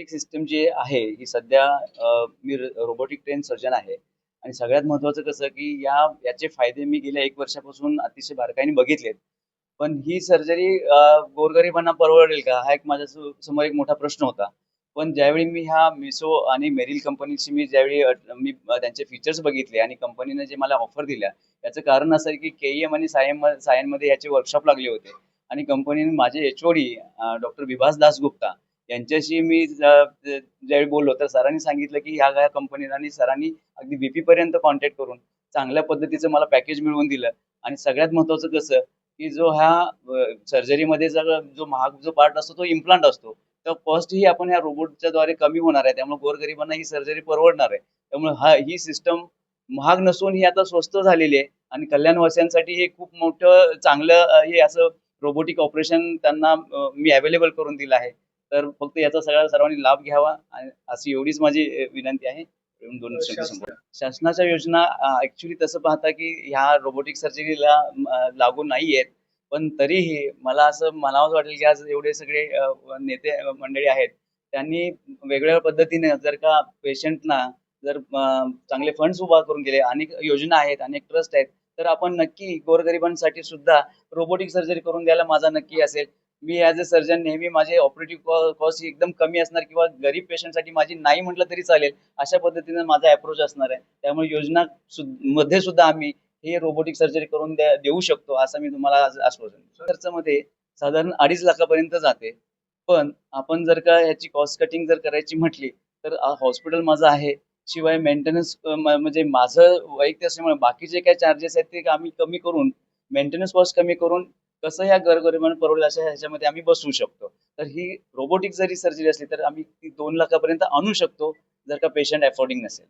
Robotic system जी आहे ही सध्या मी robotic train surgeon आहे आणि सगळ्यात महत्वाचं कसं की या याचे फायदे मी गेल्या एक वर्षापासून अतिशय बारकाईने बघितलेत. पण ही सर्जरी गोरगरिबांना परवडेल का? हा एक माझ्यासमोर एक मोठा प्रश्न होता. पण ज्यावेळी मी ह्या मिसो आणि मेरिल कंपनीची मी ज्यावेळी मी त्यांचे फीचर्स बघितले आणि कंपनीने जे मला ऑफर दिल्या, याचं कारण असं की के-ई-एम आणि सायम सायनमध्ये याचे वर्कशॉप लागले होते आणि कंपनीने माझे H OD doctor Vibhas Dasgupta यांच्याशी मी ज्यावेळी बोललो, तर सरांनी सांगितलं की ह्या-ह्या कंपनीला आणि सरांनी अगदी व्हीपी पर्यंत कॉन्टॅक्ट करून चांगल्या पद्धतीचं मला पॅकेज मिळवून दिलं आणि सगळ्यात महत्वाचं कसं, की जो ह्या सर्जरीमध्ये जर जो महाग जो पार्ट असतो तो इम्प्लांट असतो. तर कॉस्ट ही आपण ह्या रोबोटच्या द्वारे कमी होणार आहे. त्यामुळे गोरगरिबांना ही सर्जरी परवडणार आहे. त्यामुळे हा ही सिस्टम महाग नसून ही आता स्वस्त झालेली आहे आणि कल्याणवासियांसाठी हे खूप मोठं चांगलं हे असं रोबोटिक ऑपरेशन त्यांना मी अवेलेबल करून दिलं आहे. तर फक्त याचा सगळ्या सर्वांनी लाभ घ्यावा आणि अशी एवढीच माझी विनंती आहे. दोन. शासनाच्या योजना अ, ॲक्चुअली तसं पाहता की ह्या रोबोटिक सर्जरीला लागू नाही आहेत. पण तरीही मला असं म्हणावंसं वाटेल की आज एवढे सगळे नेते मंडळी आहेत. त्यांनी वेगवेगळ्या पद्धतीने जर का पेशंटना जर चांगले फंड्स उभा करून दिले, अनेक योजना आहेत, अनेक ट्रस्ट आहेत, तर आपण नक्की गोरगरिबांसाठी सुद्धा रोबोटिक सर्जरी करून द्यायला माझा नक्की असेल. मी ॲज अ सर्जन नेहमी माझे ऑपरेटिव्ह कॉस्ट एकदम कमी असणार किंवा गरीब पेशंटसाठी माझी नाही म्हटलं तरी चालेल, अशा पद्धतीने माझा अप्रोच असणार आहे. त्यामुळे योजना सु मध्ये सुद्धा आम्ही हे रोबोटिक सर्जरी करून द्या देऊ शकतो, असं मी तुम्हाला आज आश्वासन खर्चामध्ये साधारण 2.5 लाखापर्यंत जाते. पण आपण जर का ह्याची कॉस्ट कटिंग जर करायची म्हटली, तर हॉस्पिटल माझं आहे. शिवाय मेंटेनन्स म्हणजे माझं वैयक्तिक असल्यामुळे बाकीचे काही चार्जेस आहेत ते आम्ही कमी करून मेंटेनन्स कॉस्ट कमी करून कसं ह्या गोरगरिबांना परवडेल अशा ह्याच्यामध्ये आम्ही बसवू शकतो. तर ही रोबोटिक जरी सर्जरी असली, तर आम्ही ती दोन लाखापर्यंत आणू शकतो, जर का पेशंट अफोर्डिंग नसेल.